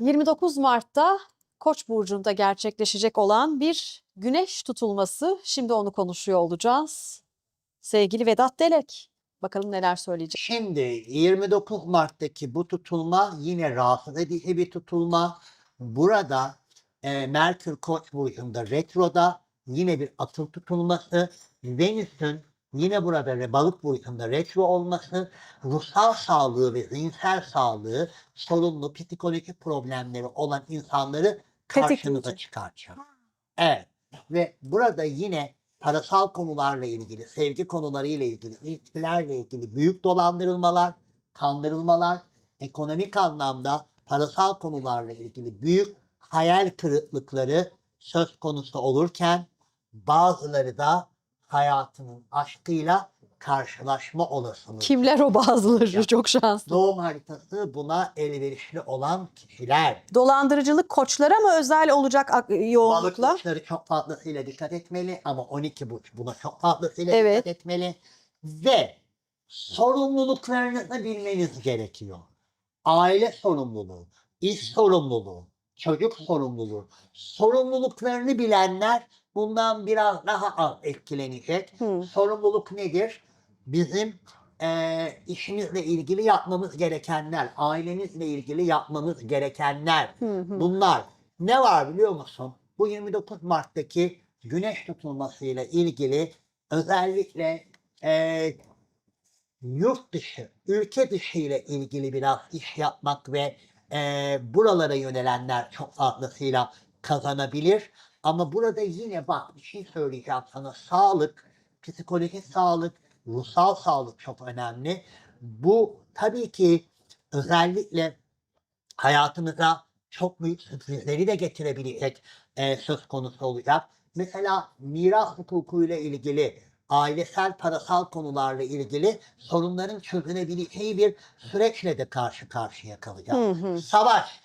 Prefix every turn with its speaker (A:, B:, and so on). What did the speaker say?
A: 29 Mart'ta Koç burcunda gerçekleşecek olan bir güneş tutulması. Şimdi onu konuşuyor olacağız. Sevgili Vedat Delek, bakalım neler söyleyecek.
B: Şimdi 29 Mart'taki bu tutulma yine rahatsız edici bir tutulma. Burada e, Merkür Koç burcunda retroda yine bir atıl tutulması. Venüs'ün yine burada balık burcunda retro olması ruhsal sağlığı ve zihinsel sağlığı sorunlu psikolojik problemleri olan insanları karşınıza çıkartacak. Evet ve burada yine parasal konularla ilgili, sevgi konularıyla ilgili, ilişkilerle ilgili büyük dolandırılmalar, kandırılmalar, ekonomik anlamda parasal konularla ilgili büyük hayal kırıklıkları söz konusu olurken bazıları da hayatının aşkıyla karşılaşma olasılığı.
A: Kimler o bazıları
B: Ya.
A: çok şanslı.
B: Doğum haritası buna elverişli olan kişiler.
A: Dolandırıcılık koçlara mı özel olacak ak-
B: Balık
A: yoğunlukla?
B: burçları çok fazlasıyla dikkat etmeli ama 12 burç buna çok fazlasıyla
A: Evet.
B: dikkat etmeli. Ve sorumluluklarınızı bilmeniz gerekiyor. Aile sorumluluğu, iş sorumluluğu, çocuk sorumluluğu. Sorumluluklarını bilenler bundan biraz daha az etkilenecek.
A: Hı.
B: Sorumluluk nedir? Bizim eee, işimizle ilgili yapmamız gerekenler, ailemizle ilgili yapmamız gerekenler.
A: Hı hı.
B: Bunlar ne var biliyor musun? Bu 29 Mart'taki güneş tutulmasıyla ilgili özellikle eee, yurt dışı, ülke dışı ile ilgili biraz iş yapmak ve eee, buralara yönelenler çok fazlasıyla kazanabilir. Ama burada yine bak bir şey söyleyeceğim sana. Sağlık, psikolojik sağlık, ruhsal sağlık çok önemli. Bu tabii ki özellikle hayatımıza çok büyük sürprizleri de getirebilecek e, söz konusu olacak. Mesela miras hukukuyla ilgili, ailesel parasal konularla ilgili sorunların çözülebileceği bir süreçle de karşı karşıya kalacak.
A: Hı hı.
B: Savaş,